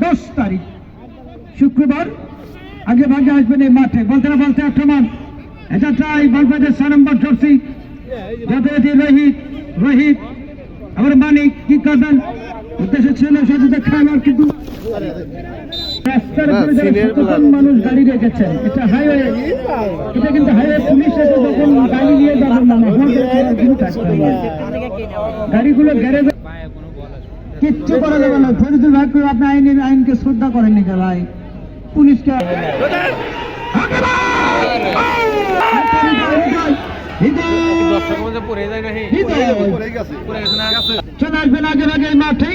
দশ তারিখ শুক্রবার আগে ভাগে আসবেন এই মাঠে বলতে না বলতে আক্রমণ এটা চাই বালবাজার ছয় নম্বর রোহিত রোহিত আমার মানিক কি করবেন উদ্দেশ্য ছিল কিন্তু রাস্তার উপরে যারা সচেতন মানুষ গাড়ি রেখেছেন এটা হাইওয়ে এটা কিন্তু হাইওয়ে পুলিশ এসে যখন গাড়ি নিয়ে যাবেন না আমাদের করার কিন্তু থাকতে হবে। গাড়িগুলো গ্যারেজে কিচ্ছু করা যাবে না। ফরিদুল ভাই করে আপনি আইনের আইনকে শ্রদ্ধা করেননি ভাই। পুলিশকে চলে আসবেন আগে আগে মাঠে।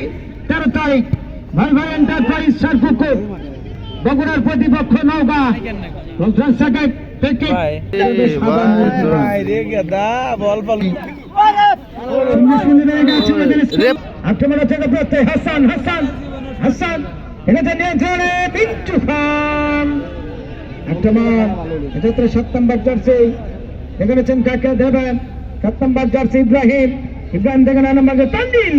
তেরো তারিখ ভাই। ভাই এন্টারপ্রাইজ সারপুকুর বগুড়ার প্রতিপক্ষ নৌকা থেকে। আক্রমণ থেকে প্রত্যয় হাসান হাসান হাসান। এখানে নিয়ন্ত্রণে পিন্টু খান। আক্রমণ এক্ষেত্রে সাত নম্বর জার্সি। এখানে আছেন কাকে? দেবেন। সাত নম্বর জার্সি ইব্রাহিম ইব্রাহিম থেকে নয় নম্বর তান্ডিল